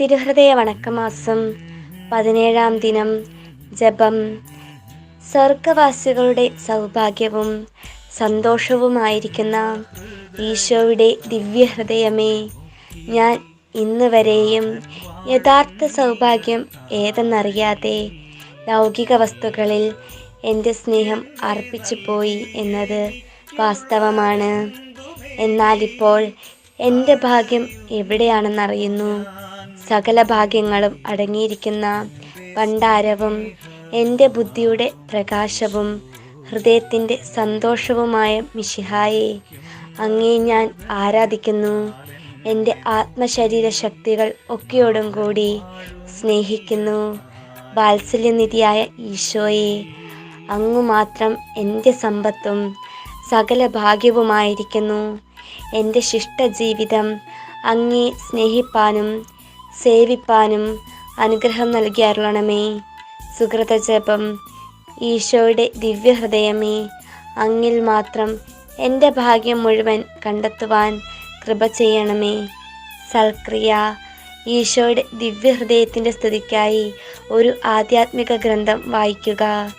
തിരുഹൃദയ വണക്കമാസം പതിനേഴാം ദിനം ജപം. സ്വർഗവാസികളുടെ സൗഭാഗ്യവും സന്തോഷവുമായിരിക്കുന്ന ഈശോയുടെ ദിവ്യഹൃദയമേ ഞാൻ ഇന്ന് വരെയും യഥാർത്ഥ സൗഭാഗ്യം ഏതെന്നറിയാതെ ലൗകിക വസ്തുക്കളിൽ എന്റെ സ്നേഹം അർപ്പിച്ചു പോയി എന്നത് വാസ്തവമാണ്. എന്നാലിപ്പോൾ എന്റെ ഭാഗ്യം എവിടെയാണെന്നറിയുന്നു? സകല ഭാഗ്യങ്ങളും അടങ്ങിയിരിക്കുന്ന ഭണ്ഡാരവും എന്റെ ബുദ്ധിയുടെ പ്രകാശവും ഹൃദയത്തിന്റെ സന്തോഷവുമായ മിശിഹായെ അങ്ങേ ഞാൻ ആരാധിക്കുന്നു. എന്റെ ആത്മശരീര ശക്തികൾ ഒക്കെയോടും കൂടി സ്നേഹിക്കുന്നു. വാത്സല്യനിധിയായ ഈശോയെ അങ്ങു മാത്രം എന്റെ സമ്പത്തും സകല ഭാഗ്യവുമായിരിക്കുന്നു. എന്റെ ശിഷ്ടജീവിതം അങ്ങേ സ്നേഹിപ്പാനും സേവിപ്പാനും അനുഗ്രഹം നൽകി അരുളണമേ. സുഹൃതജപം ഈശോയുടെ ദിവ്യഹൃദയമേ അങ്ങിൽ മാത്രം എന്റെ ഭാഗ്യം മുഴുവൻ കണ്ടെത്തുവാൻ കൃപ ചെയ്യണമേ. സൽക്രിയ ഈശോയുടെ ദിവ്യഹൃദയത്തിന്റെ സ്തുതിക്കായി ഒരു ആധ്യാത്മിക ഗ്രന്ഥം വായിക്കുക.